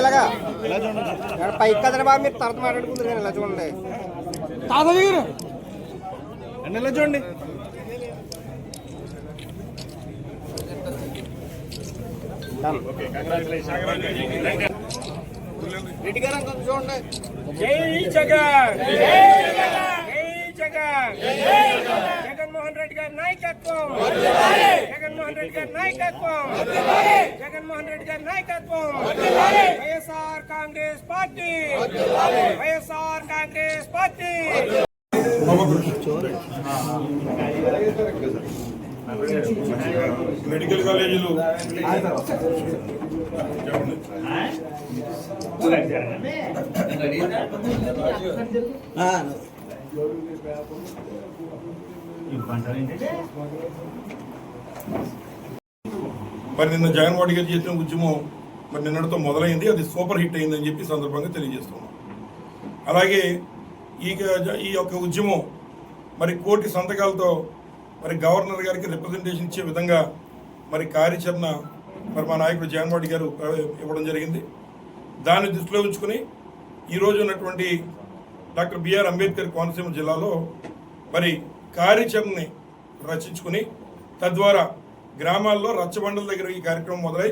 ఇలాగ ఇలాగా ఇక్కడ పైకి కదండి బాబు మీరు తర్వాత మాట్లాడుకుంటారు కానీ ఇలా చూడండి. తాతయ్య గారు ఇలా చూడండి. రెడ్డి గారు అంత చూడండి. జై జగన్! జై జగన్! జగన్మోహన్ రెడ్డి గారి నాయకత్వం. జగన్మోహన్ రెడ్డి గారి నాయకత్వం. జగన్మోహన్ రెడ్డి గారి నాయకత్వం. YSR Congress party. YSR Congress party. Medical కాలేజీలు. మరి నిన్న జగన్మోహన్ గారు చేసిన ఉద్యమం మరి నిన్నటితో మొదలైంది. అది సూపర్ హిట్ అయిందని చెప్పి సందర్భంగా తెలియజేస్తున్నాం. అలాగే ఈ ఈ యొక్క ఉద్యమం మరి కోటి సంతకాలతో మరి గవర్నర్ గారికి రిప్రజెంటేషన్ ఇచ్చే విధంగా మరి కార్యాచరణ మరి మా నాయకుడు జగన్మోహన్ గారు ఇవ్వడం జరిగింది. దాన్ని దృష్టిలో ఉంచుకుని ఈరోజు ఉన్నటువంటి డాక్టర్ బిఆర్ అంబేద్కర్ కోనసీమ జిల్లాలో మరి కార్యాచరణని రచించుకుని తద్వారా గ్రామాల్లో రచ్చబండల దగ్గర ఈ కార్యక్రమం మొదలై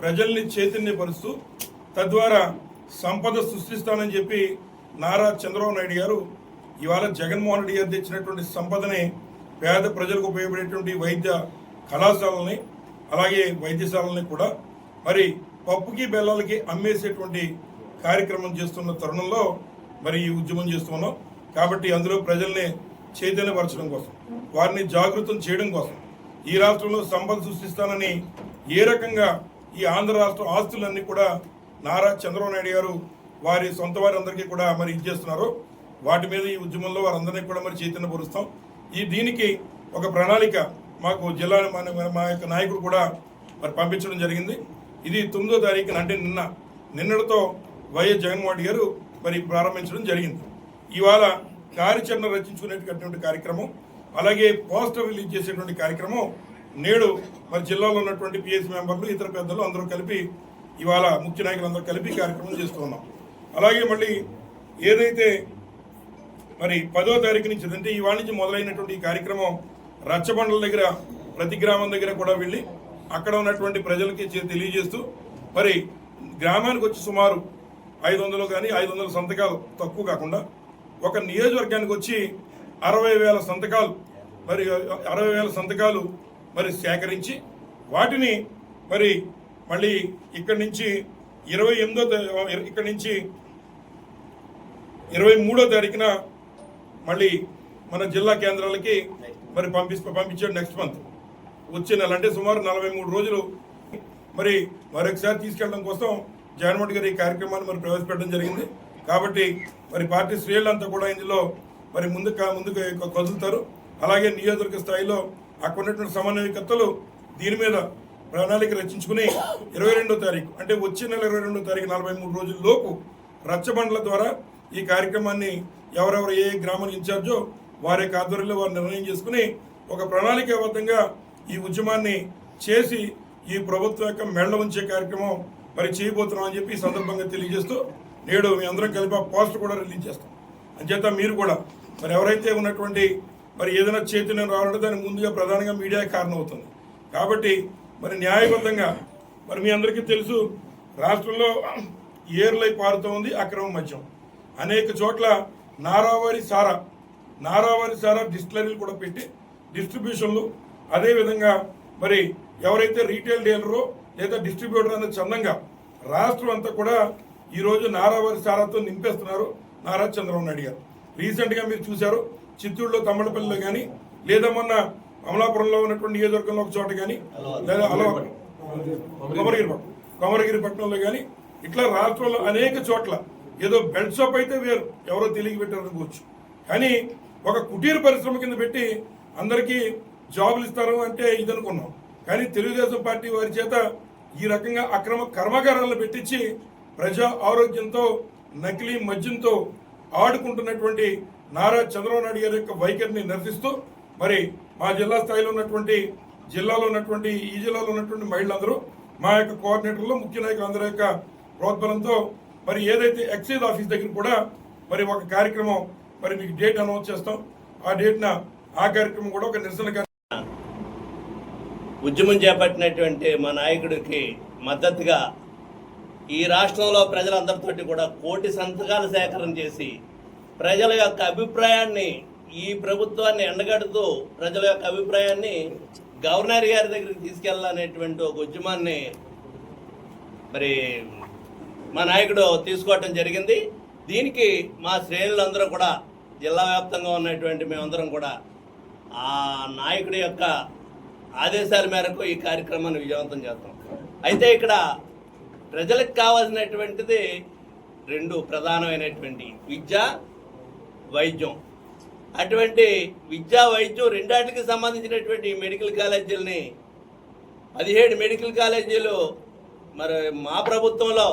ప్రజల్ని చైతన్యపరుస్తూ తద్వారా సంపద సృష్టిస్తానని చెప్పి నారా చంద్రబాబు నాయుడు గారు ఇవాళ జగన్మోహన్ రెడ్డి గారు తెచ్చినటువంటి సంపదని పేద ప్రజలకు ఉపయోగపడేటువంటి వైద్య కళాశాలని అలాగే వైద్యశాలని కూడా మరి పప్పుకి బెల్లాలకి అమ్మేసేటువంటి కార్యక్రమం చేస్తున్న తరుణంలో మరి ఈ ఉద్యమం చేస్తున్నాం. కాబట్టి అందులో ప్రజల్ని చైతన్యపరచడం కోసం వారిని జాగృతం చేయడం కోసం ఈ రాష్ట్రంలో సంపద సృష్టిస్తానని ఏ రకంగా ఈ ఆంధ్ర రాష్ట్ర ఆస్తులన్నీ కూడా నారా చంద్రబాబు నాయుడు గారు వారి సొంత వారందరికీ కూడా మరి ఇచ్చేస్తున్నారు. వాటి మీద ఈ ఉద్యమంలో వారందరినీ కూడా మరి చైతన్యపరుస్తాం. ఈ దీనికి ఒక ప్రణాళిక మాకు జిల్లా మన- మా యొక్క నాయకుడు కూడా మరి పంపించడం జరిగింది. ఇది తొమ్మిదో తారీఖున అంటే నిన్న. నిన్నటితో వైఎస్ జగన్మోహన్ రెడ్డి గారు మరి ప్రారంభించడం జరిగింది. ఇవాళ కార్యాచరణ రచించుకునేటటువంటి కార్యక్రమం అలాగే పోస్టర్ రిలీజ్ చేసేటువంటి కార్యక్రమం నేడు మరి జిల్లాలో ఉన్నటువంటి పిఎస్ మెంబర్లు ఇతర పెద్దలు అందరూ కలిపి ఇవాళ ముఖ్య నాయకులందరూ కలిపి కార్యక్రమం చేస్తున్నాం అలాగే మళ్ళీ ఏదైతే మరి పదో తారీఖు నుంచి అంటే ఈ నుంచి మొదలైనటువంటి ఈ కార్యక్రమం రచ్చబండల దగ్గర ప్రతి గ్రామం దగ్గర కూడా వెళ్ళి అక్కడ ఉన్నటువంటి ప్రజలకి చే- తెలియజేస్తూ మరి గ్రామానికి వచ్చి సుమారు ఐదు వందలు కానీ ఐదు వందల సంతకాలు తక్కువ కాకుండా ఒక నియోజకవర్గానికి వచ్చి అరవై వేల సంతకాలు మరి అరవై వేల సంతకాలు మరి సేకరించి వాటిని మరి మళ్ళీ ఇక్కడి నుంచి ఇరవై ఎనిమిదో ఇక్కడి నుంచి ఇరవై మూడో తారీఖున మళ్ళీ మన జిల్లా కేంద్రాలకి మరి పంపిస్తా పంపించాడు నెక్స్ట్ మంత్ వచ్చే నెల అంటే సుమారు నలభై మూడు రోజులు మరి మరొకసారి తీసుకెళ్ళడం కోసం జగన్మోహన్ గారు ఈ కార్యక్రమాన్ని మరి ప్రవేశపెట్టడం జరిగింది. కాబట్టి మరి పార్టీ శ్రేయులంతా కూడా ఇందులో మరి ముందుకు ముందుకు కదులుతారు. అలాగే నియోజకవర్గ స్థాయిలో అక్కడ ఉన్నటువంటి సమన్వయకర్తలు దీని మీద ప్రణాళిక రచించుకుని ఇరవై రెండో తారీఖు అంటే వచ్చే నెల ఇరవై రెండో తారీఖు నలభై మూడు రోజుల లోపు రచ్చబండ్ల ద్వారా ఈ కార్యక్రమాన్ని ఎవరెవరు ఏ గ్రామం ఇన్ఛార్జో వారి యొక్క ఆధ్వర్యంలో వారు నిర్ణయం చేసుకుని ఒక ప్రణాళికాబద్ధంగా ఈ ఉద్యమాన్ని చేసి ఈ ప్రభుత్వం యొక్క మెళ్ళ ఉంచే కార్యక్రమం మరి చేయబోతున్నాం అని చెప్పి ఈ సందర్భంగా తెలియజేస్తూ నేడు మీ అందరం కలిపి ఆ పోస్టర్ కూడా రిలీజ్ చేస్తాం. అంచేత మీరు కూడా మరి ఎవరైతే ఉన్నటువంటి మరి ఏదైనా చైతన్యం రావాలంటే దానికి ముందుగా ప్రధానంగా మీడియా కారణమవుతుంది. కాబట్టి మరి న్యాయబద్ధంగా మరి మీ అందరికీ తెలుసు రాష్ట్రంలో ఏర్లై పారుతూ ఉంది అక్రమ మద్యం. అనేక చోట్ల నారావారి సారా నారావారి సారా డిస్టిలరీలు కూడా పెట్టి డిస్ట్రిబ్యూషన్లు అదేవిధంగా మరి ఎవరైతే రీటైల్ డీలరో లేదా డిస్ట్రిబ్యూటర్ అనేది చందంగా. రాష్ట్రం అంతా కూడా ఈరోజు నారావారి సారాతో నింపేస్తున్నారు. నారా చంద్రబాబు నాయుడు గారు. రీసెంట్గా మీరు చూశారు చిత్తూరులో తమ్మడపల్లిలో కానీ లేదా మొన్న అమలాపురంలో ఉన్నటువంటి నియోజకవర్గంలో ఒక చోట కానీ లేదా అలా కొమరగిరిపట్నం కొమరగిరిపట్నంలో కానీ ఇట్లా రాష్ట్రంలో అనేక చోట్ల ఏదో బెల్ట్ షాప్ అయితే వేరు ఎవరో తెలియ పెట్టారనుకోవచ్చు కానీ ఒక కుటీర పరిశ్రమ కింద పెట్టి అందరికీ జాబులు ఇస్తారు అంటే ఇది అనుకున్నాం కానీ తెలుగుదేశం పార్టీ వారి చేత ఈ రకంగా అక్రమ కర్మాగారాలను పెట్టించి ప్రజా ఆరోగ్యంతో నకిలీ మద్యంతో ఆడుకుంటున్నటువంటి నారా చంద్రబాబు నాయుడు గారి యొక్క వైఖరిని నిరసిస్తూ మరి మా జిల్లా స్థాయిలో ఉన్నటువంటి జిల్లాలో ఉన్నటువంటి ఈ జిల్లాలో ఉన్నటువంటి మహిళలందరూ మా యొక్క కోఆర్డినేటర్లు ముఖ్య నాయకులందరి యొక్క ప్రోద్బలంతో మరి ఏదైతే ఎక్సైజ్ ఆఫీస్ దగ్గర కూడా మరి ఒక కార్యక్రమం మరి మీకు డేట్ అనౌన్స్ చేస్తాం. ఆ డేట్న ఆ కార్యక్రమం కూడా ఒక నిరసన ఉద్యమం చేపట్టినటువంటి మా నాయకుడికి మద్దతుగా ఈ రాష్ట్రంలో ప్రజలందరితోటి కూడా కోటి సంతకాలు సేకరణ చేసి ప్రజల యొక్క అభిప్రాయాన్ని ఈ ప్రభుత్వాన్ని ఎండగడుతూ ప్రజల యొక్క అభిప్రాయాన్ని గవర్నర్ గారి దగ్గరికి తీసుకెళ్ళాలనేటువంటి ఒక ఉద్యమాన్ని మరి మా నాయకుడు తీసుకోవటం జరిగింది. దీనికి మా శ్రేణులందరూ కూడా జిల్లా వ్యాప్తంగా ఉన్నటువంటి మేమందరం కూడా ఆ నాయకుడి యొక్క ఆదేశాల మేరకు ఈ కార్యక్రమాన్ని విజయవంతం చేస్తాం. అయితే ఇక్కడ ప్రజలకు కావాల్సినటువంటిది రెండు ప్రధానమైనటువంటి విద్య వైద్యం. అటువంటి విద్యా వైద్యం రెండాటికి సంబంధించినటువంటి మెడికల్ కాలేజీలని పదిహేడు మెడికల్ కాలేజీలు మరి మా ప్రభుత్వంలో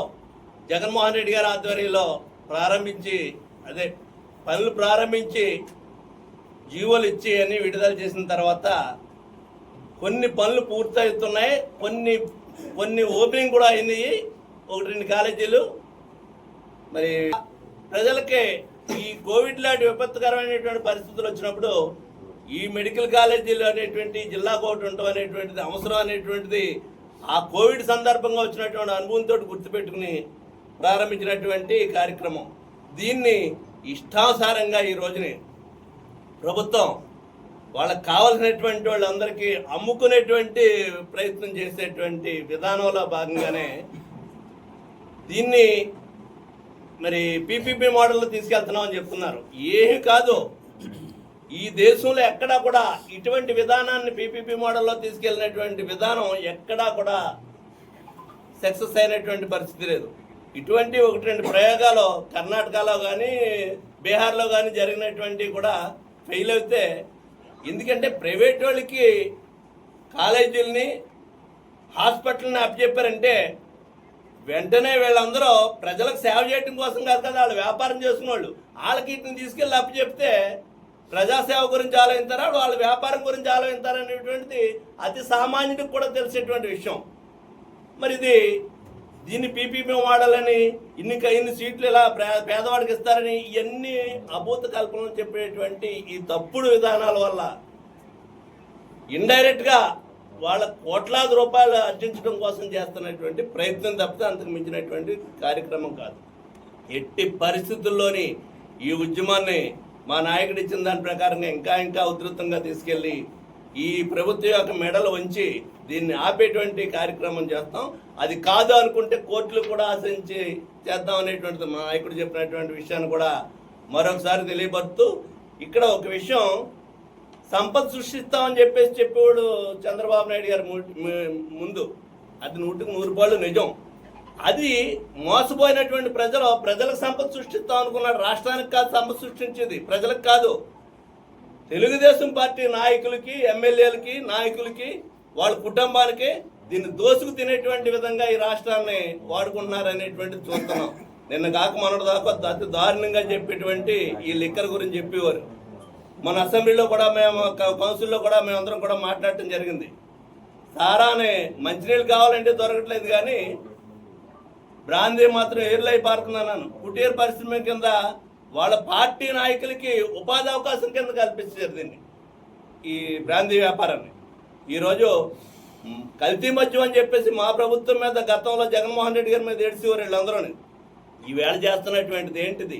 జగన్మోహన్ రెడ్డి గారి ఆధ్వర్యంలో ప్రారంభించి అదే పనులు ప్రారంభించి జీవోలు ఇచ్చి అన్ని విడుదల చేసిన తర్వాత కొన్ని పనులు పూర్తవుతున్నాయి కొన్ని కొన్ని ఓపెనింగ్ కూడా అయినాయి. ఒకటి రెండు కాలేజీలు. మరి ప్రజలకి ఈ కోవిడ్ లాంటి విపత్కరమైనటువంటి పరిస్థితులు వచ్చినప్పుడు ఈ మెడికల్ కాలేజీలు అనేటువంటి జిల్లా కోర్టు ఉండటం అనేటువంటిది అవసరం అనేటువంటిది ఆ కోవిడ్ సందర్భంగా వచ్చినటువంటి అనుభవంతో గుర్తుపెట్టుకుని ప్రారంభించినటువంటి కార్యక్రమం. దీన్ని ఇష్టానుసారంగా ఈ రోజుని ప్రభుత్వం వాళ్ళకి కావలసినటువంటి వాళ్ళందరికీ అమ్ముకునేటువంటి ప్రయత్నం చేసేటువంటి విధానంలో భాగంగానే దీన్ని మరి పీపీపీ మోడల్లో తీసుకెళ్తున్నామని చెప్తున్నారు. ఏమి కాదు. ఈ దేశంలో ఎక్కడా కూడా ఇటువంటి విధానాన్ని పీపీపీ మోడల్లో తీసుకెళ్ళినటువంటి విధానం ఎక్కడా కూడా సక్సెస్ అయినటువంటి పరిస్థితి లేదు. ఇటువంటి ఒకటి రెండు ప్రయోగాలు కర్ణాటకలో కానీ బీహార్లో కానీ జరిగినటువంటి కూడా ఫెయిల్ అయితే ఎందుకంటే ప్రైవేట్ వాళ్ళకి కాలేజీలని హాస్పిటల్ని అప్పచెప్పారంటే వెంటనే వీళ్ళందరూ ప్రజలకు సేవ చేయడం కోసం కాదు కదా వాళ్ళు వ్యాపారం చేసుకున్న వాళ్ళు. వాళ్ళకి వీటిని తీసుకెళ్ళి అప్పచెప్తే ప్రజాసేవ గురించి ఆలోచిస్తారా? వాళ్ళ వ్యాపారం గురించి ఆలోచిస్తారా అనేటువంటిది అతి సామాన్యుడికి కూడా తెలిసేటువంటి విషయం. మరి ఇది దీన్ని పీపీపీ వాడాలని ఇన్ని ఇన్ని సీట్లు ఇలా పేదవాడికి ఇస్తారని ఇవన్నీ అభూత కల్పనలు చెప్పేటువంటి ఈ తప్పుడు విధానాల వల్ల ఇండైరెక్ట్గా వాళ్ళ కోట్లాది రూపాయలు అర్జించడం కోసం చేస్తున్నటువంటి ప్రయత్నం తప్పితే అంతకు మించినటువంటి కార్యక్రమం కాదు. ఎట్టి పరిస్థితుల్లోని ఈ ఉద్యమాన్ని మా నాయకుడు ఇచ్చిన దాని ప్రకారంగా ఇంకా ఇంకా ఉధృతంగా తీసుకెళ్ళి ఈ ప్రభుత్వం యొక్క మెడలు వంచి దీన్ని ఆపేటువంటి కార్యక్రమం చేస్తాం. అది కాదు అనుకుంటే కోర్టులు కూడా ఆశ్రయించి చేద్దాం అనేటువంటిది మా నాయకుడు చెప్పినటువంటి విషయాన్ని కూడా మరొకసారి తెలియపరుస్తూ ఇక్కడ ఒక విషయం సంపద సృష్టిస్తామని చెప్పేసి చెప్పేవాడు చంద్రబాబు నాయుడు గారు ముందు. అది నూటికి నూరు రూపాయలు నిజం. అది మోసపోయినటువంటి ప్రజలు ప్రజలకు సంపద సృష్టిస్తాం అనుకున్నాడు. రాష్ట్రానికి కాదు సంపద సృష్టించేది ప్రజలకు కాదు. తెలుగుదేశం పార్టీ నాయకులకి ఎమ్మెల్యేలకి నాయకులకి వాళ్ళ కుటుంబానికి దీన్ని దోసుకు తినేటువంటి విధంగా ఈ రాష్ట్రాన్ని వాడుకుంటున్నారు అనేటువంటిది చూస్తున్నాం. నిన్న కాక మొన్నటి దాకా అతి దారుణంగా చెప్పేటువంటి ఈ లిక్కర్ గురించి చెప్పేవారు. మన అసెంబ్లీలో కూడా మేము కౌన్సిల్లో కూడా మేమందరం కూడా మాట్లాడటం జరిగింది. సారానే మంచినీళ్ళు కావాలంటే దొరకట్లేదు కానీ బ్రాందీ మాత్రం ఏర్లై పారుతున్నాను కుటీర పరిశ్రమ కింద వాళ్ళ పార్టీ నాయకులకి ఉపాధి అవకాశం కింద కల్పించారు దీన్ని ఈ బ్రాందీ వ్యాపారాన్ని. ఈరోజు కల్తీ మద్యం అని చెప్పేసి మా ప్రభుత్వం మీద గతంలో జగన్మోహన్ రెడ్డి గారి మీద ఏడ్చేవారు వీళ్ళందరూ ఈవేళ చేస్తున్నటువంటిది ఏంటిది?